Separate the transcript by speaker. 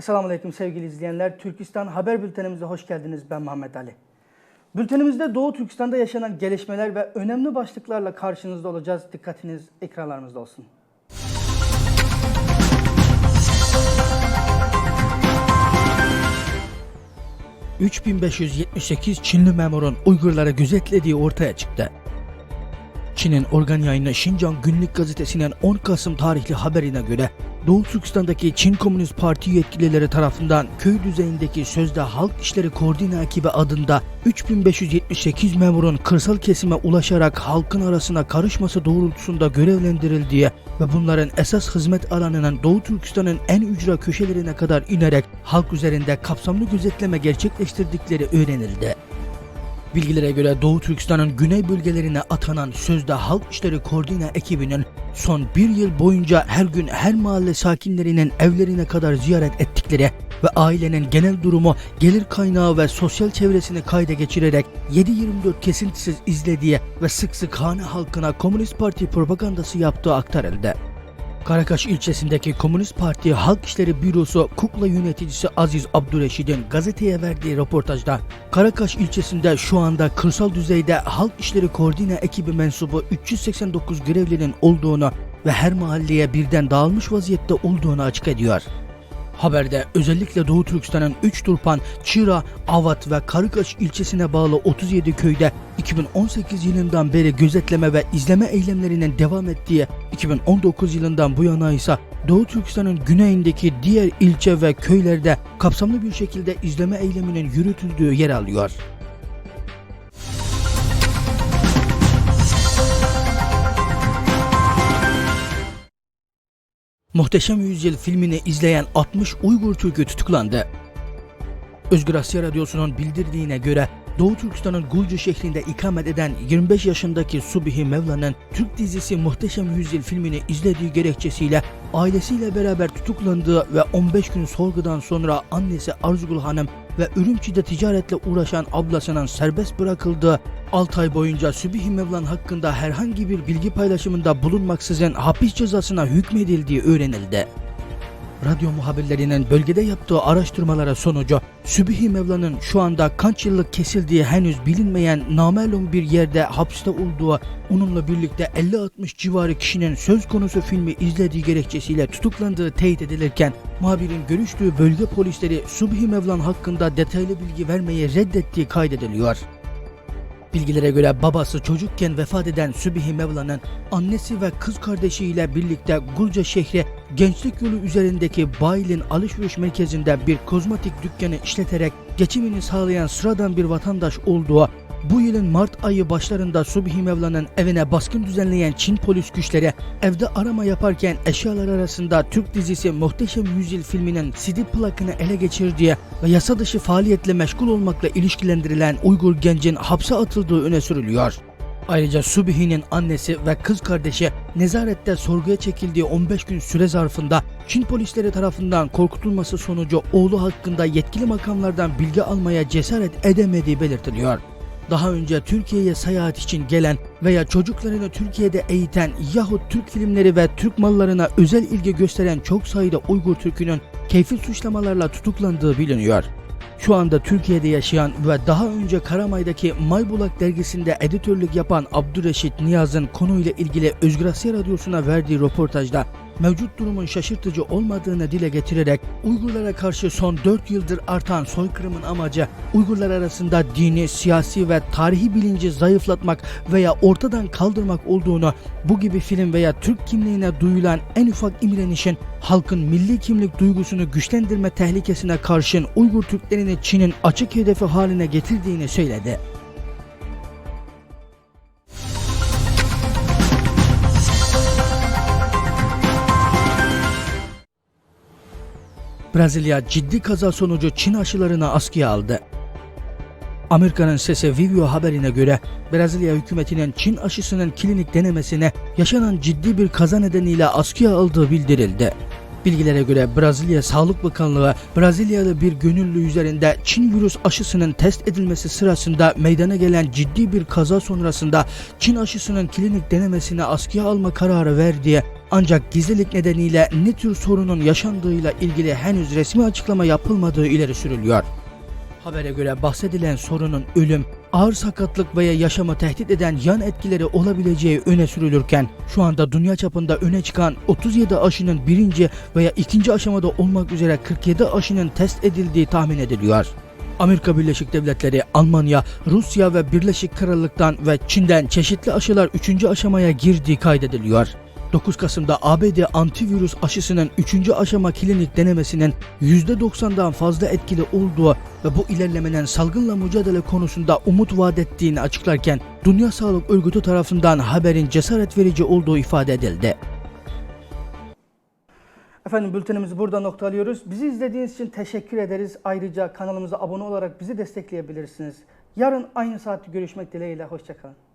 Speaker 1: Esselamu Aleyküm sevgili izleyenler. Türkistan Haber Bültenimize hoş geldiniz. Ben Muhammed Ali. Bültenimizde Doğu Türkistan'da yaşanan gelişmeler ve önemli başlıklarla karşınızda olacağız. Dikkatiniz ekranlarımızda olsun. ...3578 Çinli memurun Uygurları gözetlediği ortaya çıktı. Çin'in organ yayını Şincan Günlük Gazetesi'nin 10 Kasım tarihli haberine göre Doğu Türkistan'daki Çin Komünist Parti yetkilileri tarafından köy düzeyindeki sözde Halk İşleri Koordine Ekibi adında 3578 memurun kırsal kesime ulaşarak halkın arasına karışması doğrultusunda görevlendirildiği ve bunların esas hizmet alanının Doğu Türkistan'ın en ücra köşelerine kadar inerek halk üzerinde kapsamlı gözetleme gerçekleştirdikleri öğrenildi. Bilgilere göre Doğu Türkistan'ın güney bölgelerine atanan sözde Halk İşleri Koordine ekibinin son bir yıl boyunca her gün her mahalle sakinlerinin evlerine kadar ziyaret ettikleri ve ailenin genel durumu, gelir kaynağı ve sosyal çevresini kayda geçirerek 7-24 kesintisiz izlediği ve sık sık hane halkına Komünist Parti propagandası yaptığı aktarıldı. Karakaş ilçesindeki Komünist Parti Halk İşleri Bürosu Kukla yöneticisi Aziz Abdüreşid'in gazeteye verdiği röportajda Karakaş ilçesinde şu anda kırsal düzeyde Halk İşleri Koordine ekibi mensubu 389 görevlinin olduğunu ve her mahalleye birden dağılmış vaziyette olduğunu açık ediyor. Haberde özellikle Doğu Türkistan'ın 3 Turpan, Çıra, Avat ve Karıkaş ilçesine bağlı 37 köyde 2018 yılından beri gözetleme ve izleme eylemlerinin devam ettiği 2019 yılından bu yana ise Doğu Türkistan'ın güneyindeki diğer ilçe ve köylerde kapsamlı bir şekilde izleme eyleminin yürütüldüğü yer alıyor. Muhteşem Yüzyıl filmini izleyen 60 Uygur Türk'ü tutuklandı. Özgür Asya Radyosu'nun bildirdiğine göre Doğu Türkistan'ın Gulcu şehrinde ikamet eden 25 yaşındaki Subihi Mevla'nın Türk dizisi Muhteşem Yüzyıl filmini izlediği gerekçesiyle ailesiyle beraber tutuklandığı ve 15 gün sorgudan sonra annesi Arzugul Hanım ve Ürümçi'de ticaretle uğraşan ablasının serbest bırakıldığı 6 ay boyunca Sübihi Mevlan hakkında herhangi bir bilgi paylaşımında bulunmaksızın hapis cezasına hükmedildiği öğrenildi. Radyo muhabirlerinin bölgede yaptığı araştırmalara sonucu Sübihi Mevla'nın şu anda kaç yıllık kesildiği henüz bilinmeyen namelum bir yerde hapiste olduğu, onunla birlikte 50-60 civarı kişinin söz konusu filmi izlediği gerekçesiyle tutuklandığı teyit edilirken muhabirin görüştüğü bölge polisleri Sübihi Mevlan hakkında detaylı bilgi vermeyi reddettiği kaydediliyor. Bilgilere göre babası çocukken vefat eden Sübihi Mevla'nın annesi ve kız kardeşiyle birlikte Gulca şehri Gençlik Yolu üzerindeki Bail'in alışveriş merkezinde bir kozmetik dükkanı işleterek geçimini sağlayan sıradan bir vatandaş olduğu bu yılın Mart ayı başlarında Subhi Mevla'nın evine baskın düzenleyen Çin polis güçleri evde arama yaparken eşyalar arasında Türk dizisi Muhteşem Yüzyıl filminin CD plakını ele geçirdiği ve yasa dışı faaliyetle meşgul olmakla ilişkilendirilen Uygur gencin hapse atıldığı öne sürülüyor. Ayrıca Subihi'nin annesi ve kız kardeşi nezarette sorguya çekildiği 15 gün süre zarfında Çin polisleri tarafından korkutulması sonucu oğlu hakkında yetkili makamlardan bilgi almaya cesaret edemediği belirtiliyor daha önce Türkiye'ye seyahat için gelen veya çocuklarını Türkiye'de eğiten yahut Türk filmleri ve Türk mallarına özel ilgi gösteren çok sayıda Uygur Türk'ünün keyfi suçlamalarla tutuklandığı biliniyor. Şu anda Türkiye'de yaşayan ve daha önce Karamay'daki Maybulak dergisinde editörlük yapan Abdüreşit Niyaz'ın konuyla ilgili Özgür Asya Radyosu'na verdiği röportajda mevcut durumun şaşırtıcı olmadığını dile getirerek Uygurlara karşı son 4 yıldır artan soykırımın amacı Uygurlar arasında dini, siyasi ve tarihi bilinci zayıflatmak veya ortadan kaldırmak olduğunu bu gibi film veya Türk kimliğine duyulan en ufak imrenişin halkın milli kimlik duygusunu güçlendirme tehlikesine karşın Uygur Türklerini Çin'in açık hedefi haline getirdiğini söyledi. Brezilya ciddi kaza sonucu Çin aşılarını askıya aldı. Amerika'nın sesi Vivio haberine göre Brezilya hükümetinin Çin aşısının klinik denemesine yaşanan ciddi bir kaza nedeniyle askıya aldığı bildirildi. Bilgilere göre Brezilya Sağlık Bakanlığı Brezilyalı bir gönüllü üzerinde Çin virüs aşısının test edilmesi sırasında meydana gelen ciddi bir kaza sonrasında Çin aşısının klinik denemesine askıya alma kararı verdiği Ancak gizlilik nedeniyle ne tür sorunun yaşandığıyla ilgili henüz resmi açıklama yapılmadığı ileri sürülüyor. Habere göre bahsedilen sorunun ölüm, ağır sakatlık veya yaşamı tehdit eden yan etkileri olabileceği öne sürülürken şu anda dünya çapında öne çıkan 37 aşının birinci veya ikinci aşamada olmak üzere 47 aşının test edildiği tahmin ediliyor. Amerika Birleşik Devletleri, Almanya, Rusya ve Birleşik Krallık'tan ve Çin'den çeşitli aşılar 3. aşamaya girdiği kaydediliyor. 9 Kasım'da ABD antivirüs aşısının 3. aşama klinik denemesinin %90'dan fazla etkili olduğu ve bu ilerlemenin salgınla mücadele konusunda umut vaat ettiğini açıklarken Dünya Sağlık Örgütü tarafından haberin cesaret verici olduğu ifade edildi. Efendim bültenimizi burada noktalıyoruz. Bizi izlediğiniz için teşekkür ederiz. Ayrıca kanalımıza abone olarak bizi destekleyebilirsiniz. Yarın aynı saatte görüşmek dileğiyle. Hoşçakalın.